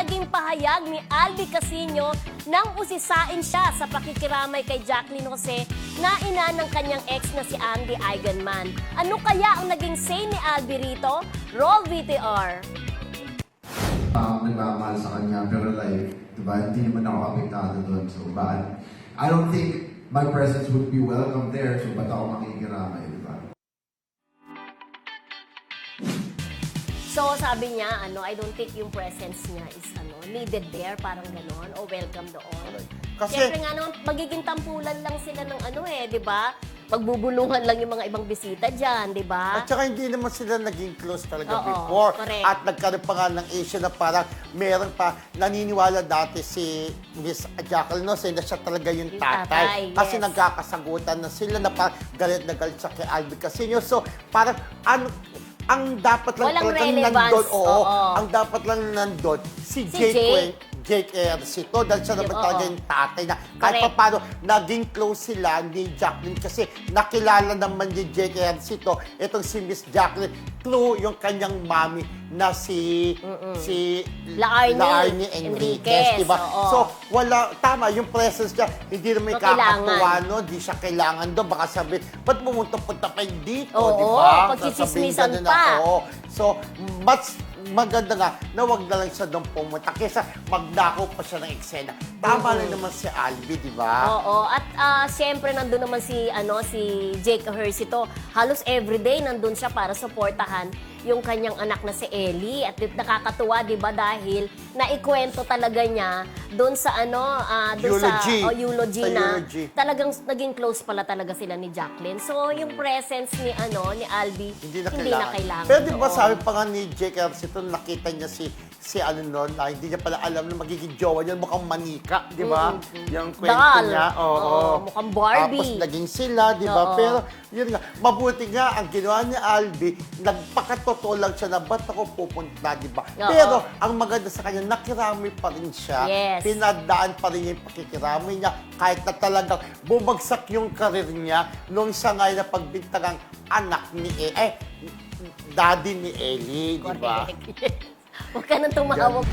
naging pahayag ni Albi Casino nang usisain siya sa pakikiramay kay Jacqueline Jose na ina ng kanyang ex na si Andy Eigenman. Ano kaya ang naging say ni Albi rito? Roll VTR. um, nagmamahal sa kanya, pero like, di ba, hindi naman ako apektado doon. So, bakit? I don't think my presence would be welcome there, so ba't ako makikiramay, So sabi niya, ano, I don't think yung presence niya is ano, needed there, parang gano'n, o welcome doon. Kasi- Siyempre nga naman, magiging tampulan lang sila ng ano eh, di ba? Magbubulungan lang yung mga ibang bisita dyan, di ba? At saka hindi naman sila naging close talaga Oo, before. correct. At nagkaroon pa nga ng issue na parang meron pa, naniniwala dati si Miss Jacqueline Jose na siya talaga yung Yung tatay. tatay, Kasi yes. nagkakasagutan na sila na parang galit na galit siya kay Albi Casino. So parang ano, ang dapat lang Walang talagang relevance, nandun, oo, oo. ang dapat lang nandun, si, Si Jake, Jake. Jake Ercito dahil siya naman talaga yung tatay na kahit Correct. pa paano naging close sila ni Jacqueline kasi nakilala naman ni Jake Ercito itong si Miss Jacqueline through yung kanyang mami na si si Laarni Enriquez, Enriquez, di ba? oo. So, wala, tama, yung presence niya, hindi naman So, kailangan. kakatuwa, no? Hindi siya kailangan doon. Baka sabihin, ba't pumunta-punta pa yun dito, Oo, di ba? Sasabihin ganun pa. na, oo. So, mas maganda nga na wag na lang siya doon pumunta kaysa magnakaw pa siya ng eksena. Tama lang naman si Albi, di ba? Oo, at ah, siyempre nandun naman si ano si Jake Hersito. Halos everyday nandun siya para suportahan yung kanyang anak na si Ellie at nakakatuwa 'di ba dahil naikwento talaga niya doon sa ano ah, doon sa oh, eulogy Sa na eulogy. talagang naging close pala talaga sila ni Jacqueline. So yung presence ni ano ni Albi Hindi na kailangan. kailangan Pero di ba sabi pa nga ni Jake Arcito, nakita niya si si ano noon, na hindi niya pala alam na magiging jowa niya, mukhang manika, di ba? Yung kwento Doll. niya. Oo. Oo, mukhang Barbie. Tapos naging sila, di ba? Oo. Pero yun nga, mabuti nga ang ginawa ni Albi, nagpakatotoo lang siya na ba't ako pupunta, di ba? Oo. Pero ang maganda sa kanya, nakirami pa rin siya. Yes. Pinadaan pa rin niya yung pakikirami niya kahit na talagang bumagsak yung karir niya nung siya nga na pagbintangang anak ni E- eh, daddy ni Ellie, di ba? Correct. Huwag ka nang tumawag.